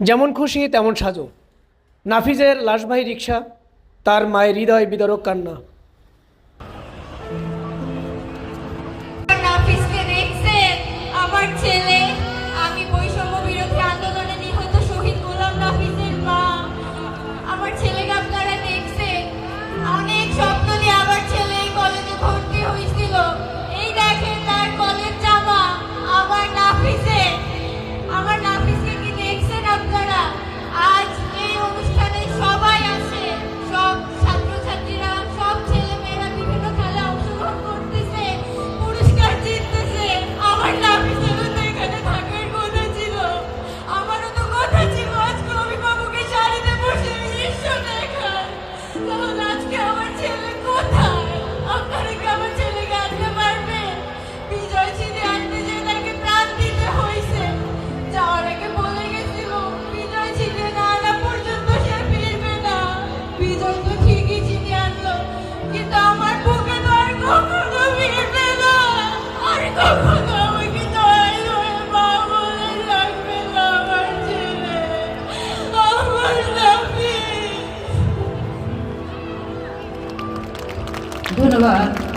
যেমন খুশি তেমন সাজো। নাফিজের লাশবাহী রিক্সা তার মায়ের হৃদয় বিদারক কান্না। ধন্যবাদ।